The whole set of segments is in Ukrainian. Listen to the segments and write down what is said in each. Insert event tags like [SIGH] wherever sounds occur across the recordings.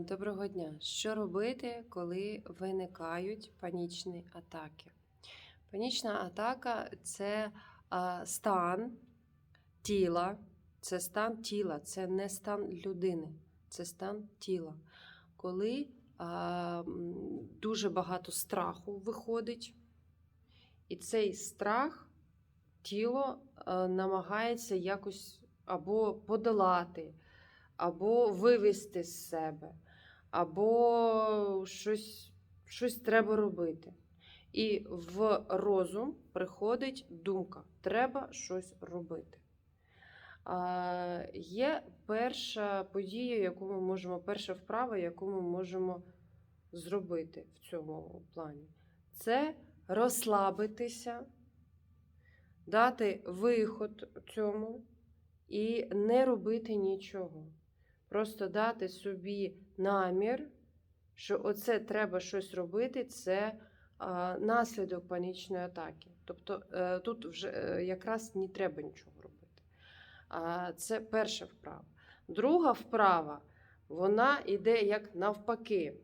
Доброго дня. Що робити, коли виникають панічні атаки? Панічна атака це стан тіла, це стан тіла, це не стан людини, це стан тіла. Коли дуже багато страху виходить, і цей страх тіло намагається якось або подолати або вивести з себе, або щось, щось треба робити. І в розум приходить думка: треба щось робити. Є перша подія, яку ми можемо, перша вправа, яку ми можемо зробити в цьому плані. Це розслабитися, дати виход цьому і не робити нічого. Просто дати собі намір, що оце треба щось робити, це а, наслідок панічної атаки. Тобто е, тут вже е, якраз не треба нічого робити. А, це перша вправа. Друга вправа, вона йде як навпаки.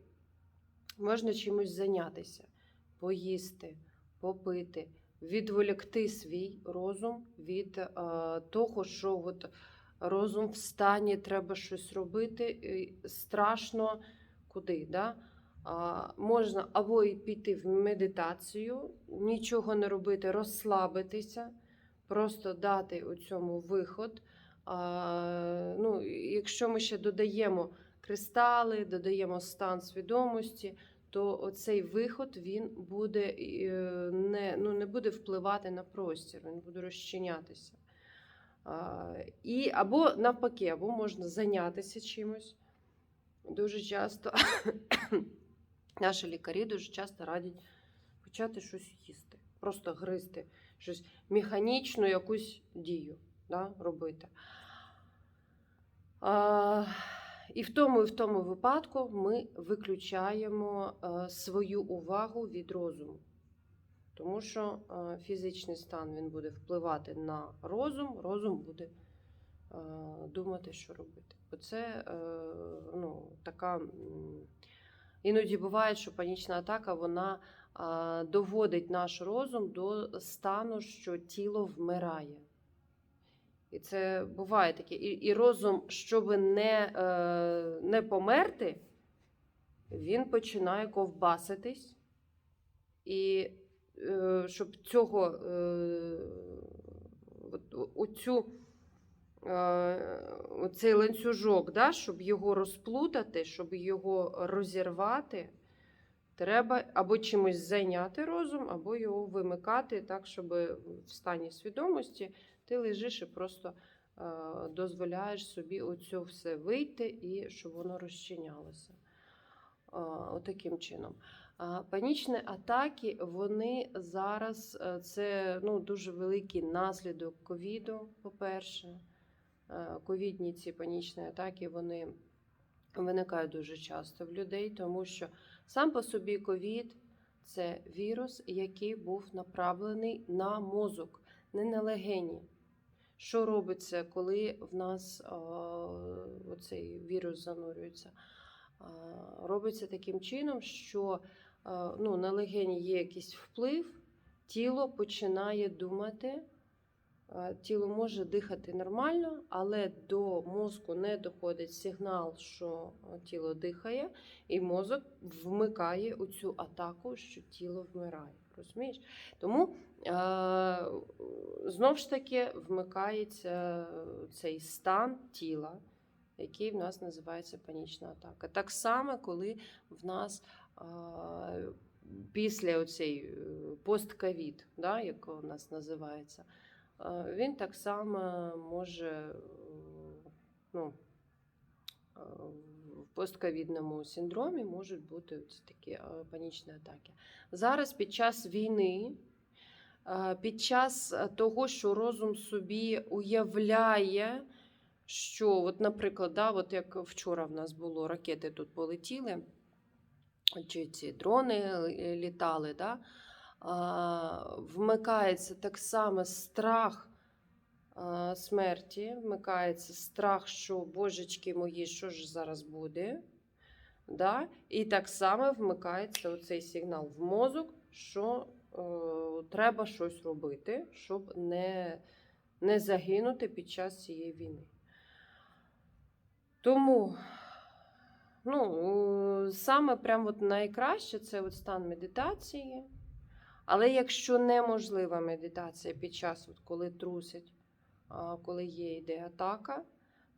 Можна чимось зайнятися, поїсти, попити, відволікти свій розум від е, того, що от, розум в стані, треба щось робити, страшно куди. Да? А, можна або і піти в медитацію, нічого не робити, розслабитися, просто дати у цьому виход. А, ну, якщо ми ще додаємо кристали, додаємо стан свідомості, то оцей виход він буде е, не, ну, не буде впливати на простір, він буде розчинятися. І або навпаки, або можна зайнятися чимось. Дуже часто [COUGHS] наші лікарі дуже часто радять почати щось їсти, просто гризти, щось механічну якусь дію да, робити. А, і в тому, і в тому випадку ми виключаємо е, свою увагу від розуму. Тому що е, фізичний стан він буде впливати на розум, розум буде е, думати, що робити. Оце е, ну, така. Іноді буває, що панічна атака вона доводить наш розум до стану, що тіло вмирає. І це буває таке. І, і розум, щоб не, не померти, він починає ковбаситись. І щоб цього е, оцю, е, оцей ланцюжок, да, щоб його розплутати, щоб його розірвати, треба або чимось зайняти розум, або його вимикати так, щоб в стані свідомості ти лежиш і просто е, дозволяєш собі оцю все вийти і щоб воно розчинялося. Е, Отаким чином. Панічні атаки, вони зараз е, це ну, дуже великий наслідок ковіду, по-перше. Е, Ковідні ці панічні атаки вони виникають дуже часто в людей, тому що сам по собі ковід це вірус, який був направлений на мозок, не на легені. Що робиться, коли в нас оцей вірус занурюється? Робиться таким чином, що ну, на легені є якийсь вплив, тіло починає думати. Е, Тіло може дихати нормально, але до мозку не доходить сигнал, що е, тіло дихає, і мозок вмикає у цю атаку, що тіло вмирає. Розумієш? Тому е, знов ж таки вмикається цей стан тіла, який в нас називається панічна атака. Так само, коли в нас е, після оцей е, постковід, да, як у нас називається, е, він так само може е, ну, в постковідному синдромі можуть бути ці такі панічні атаки. Зараз під час війни, під час того, що розум собі уявляє, що, от, наприклад, да, от як вчора в нас було, ракети тут полетіли, чи ці дрони е, літали, да, вмикається так само страх смерті, вмикається страх, що божечки мої, що ж зараз буде. Да? І так само вмикається оцей сигнал в мозок, що е, треба щось робити, щоб не, не загинути під час цієї війни. Тому ну, саме прям от найкраще це от стан медитації. Але якщо неможлива медитація під час, от коли трусить, коли є йде атака,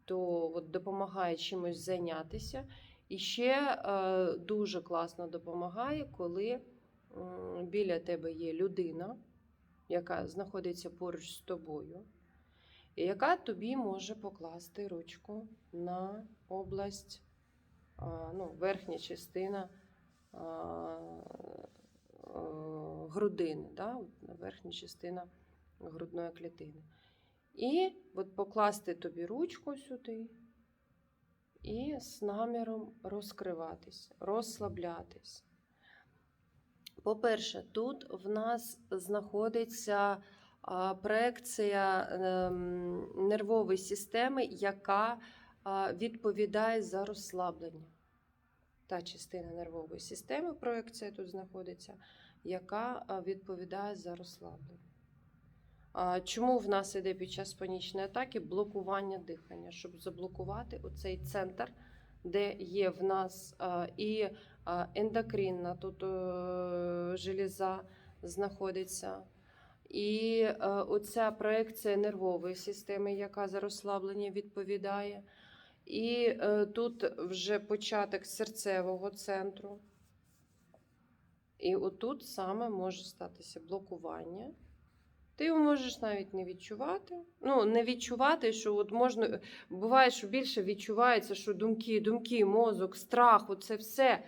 то от допомагає чимось зайнятися. І ще е, дуже класно допомагає, коли біля тебе є людина, яка знаходиться поруч з тобою, і яка тобі може покласти ручку на область, ну, верхня частина е, грудини, да? верхня частина грудної клітини. І от покласти тобі ручку сюди і з наміром розкриватись, розслаблятись. По-перше, тут в нас знаходиться проекція ем, нервової системи, яка відповідає за розслаблення. Та частина нервової системи, проекція тут знаходиться, яка відповідає за розслаблення. Чому в нас іде під час панічної атаки блокування дихання, щоб заблокувати оцей центр, де є в нас і ендокринна тут е, железа знаходиться, і е, оця проекція нервової системи, яка за розслаблення відповідає. І е, тут вже початок серцевого центру. І отут саме може статися блокування. Ти його можеш навіть не відчувати. Ну, не відчувати, що от можна. Буває, що більше відчувається, що думки, думки, мозок, страх, оце все.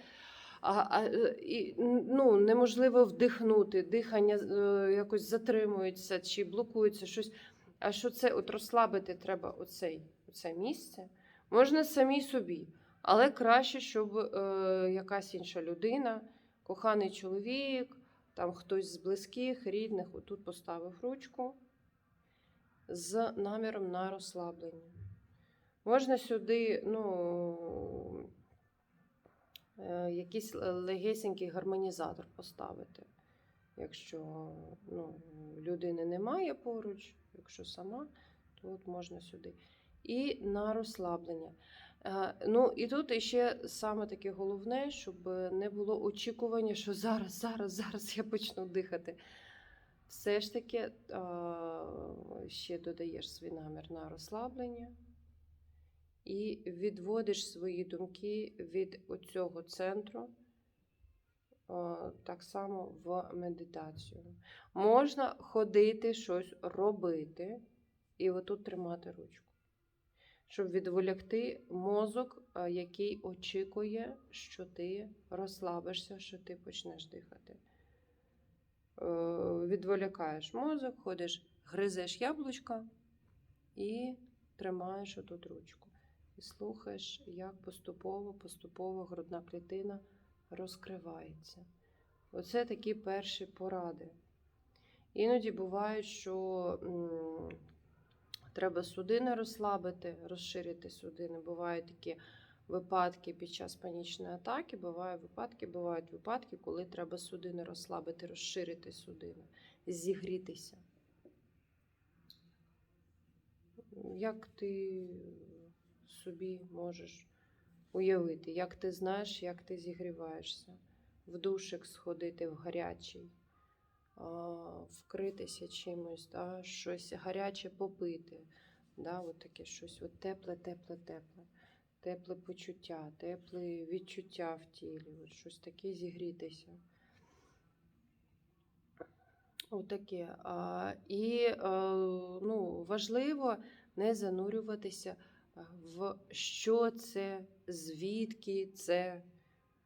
А, а, е, і, ну, неможливо вдихнути, дихання е, якось затримується чи блокується щось. А що це от розслабити треба оцей, оце місце? Можна самі собі, але краще, щоб е, якась інша людина, коханий чоловік, там хтось з близьких, рідних, отут поставив ручку з наміром на розслаблення. Можна сюди, ну, е, якийсь легесенький гармонізатор поставити. Якщо ну, людини немає поруч, якщо сама, то от можна сюди. І на розслаблення. Е, Ну, і тут ще саме таке головне, щоб не було очікування, що зараз, зараз, зараз я почну дихати. Все ж таки е, ще додаєш свій намір на розслаблення і відводиш свої думки від цього центру. е, Так само в медитацію. Можна ходити, щось робити, і отут тримати ручку щоб відволікти мозок, який очікує, що ти розслабишся, що ти почнеш дихати. Е, Відволікаєш мозок, ходиш, гризеш яблучка і тримаєш отут ручку. І слухаєш, як поступово, поступово грудна клітина розкривається. Оце такі перші поради. Іноді буває, що Треба судини розслабити, розширити судини. Бувають такі випадки під час панічної атаки. Бувають випадки, бувають випадки, коли треба судини розслабити, розширити судини, зігрітися. Як ти собі можеш уявити, як ти знаєш, як ти зігріваєшся, в душик сходити в гарячий вкритися чимось, да, щось гаряче попити. Да, от таке щось от тепле, тепле, тепле, тепле почуття, тепле відчуття в тілі, от щось таке зігрітися. Отаке. І ну, важливо не занурюватися в що це, звідки це.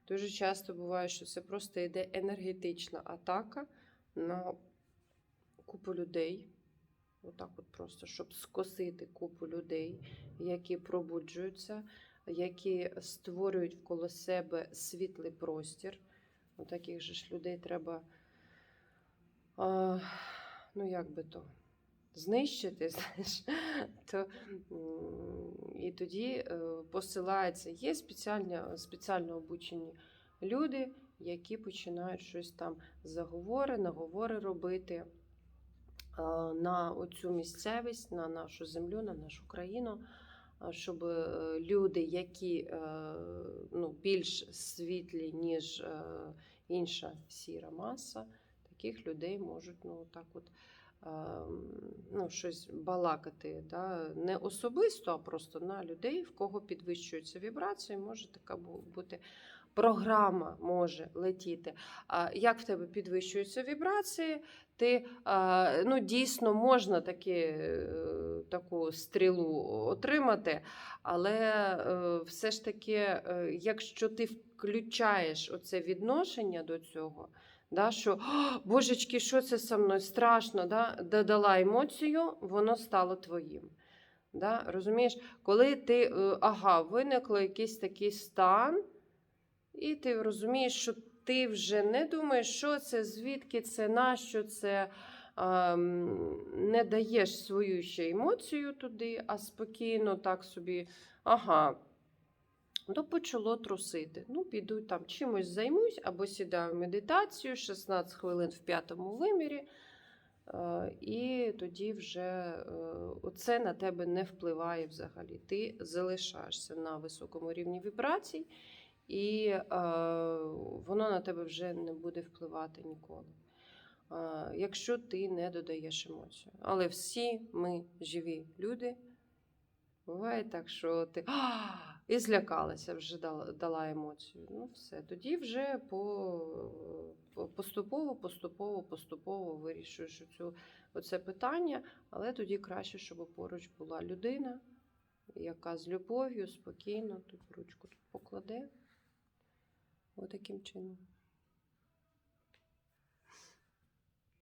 Дуже часто буває, що це просто йде енергетична атака на купу людей. Отак от просто, щоб скосити купу людей, які пробуджуються, які створюють вколо себе світлий простір. У таких же ж людей треба, а, ну як би то, знищити, [LAUGHS] знаєш, то і тоді е, посилається. Є спеціально обучені люди, які починають щось там заговори, наговори робити на оцю місцевість, на нашу землю, на нашу країну. Щоб е, люди, які е, ну, більш світлі, ніж е, інша сіра маса, таких людей можуть ну, так от, ну, щось балакати. Да? Не особисто, а просто на людей, в кого підвищуються вібрації, може така бути. Програма може летіти. Як в тебе підвищуються вібрації, ти ну, дійсно можна таки, е, таку стрілу отримати, але е, все ж таки, е, якщо ти включаєш оце відношення до цього, да, що божечки, що це со мною страшно, да, додала емоцію, воно стало твоїм. Да, розумієш, коли ти ага, виникло якийсь такий стан, і ти розумієш, що ти вже не думаєш, що це, звідки це, нащо це. ем, Не даєш свою ще емоцію туди, а спокійно так собі, ага, то почало трусити. Ну, піду там чимось займусь або сідаю в медитацію 16 хвилин в п'ятому вимірі. е, І тоді вже е, оце на тебе не впливає взагалі. Ти залишаєшся на високому рівні вібрацій, і е, воно на тебе вже не буде впливати ніколи. Е, Якщо ти не додаєш емоцію. Але всі ми живі люди. Буває так, що ти «А!» [GASPS] і злякалася, вже дала, дала емоцію. Ну, все. Тоді вже по, по- поступово, поступово, поступово вирішуєш цю, оце питання, але тоді краще, щоб поруч була людина, яка з любов'ю, спокійно тут ручку покладе. Отаким чином.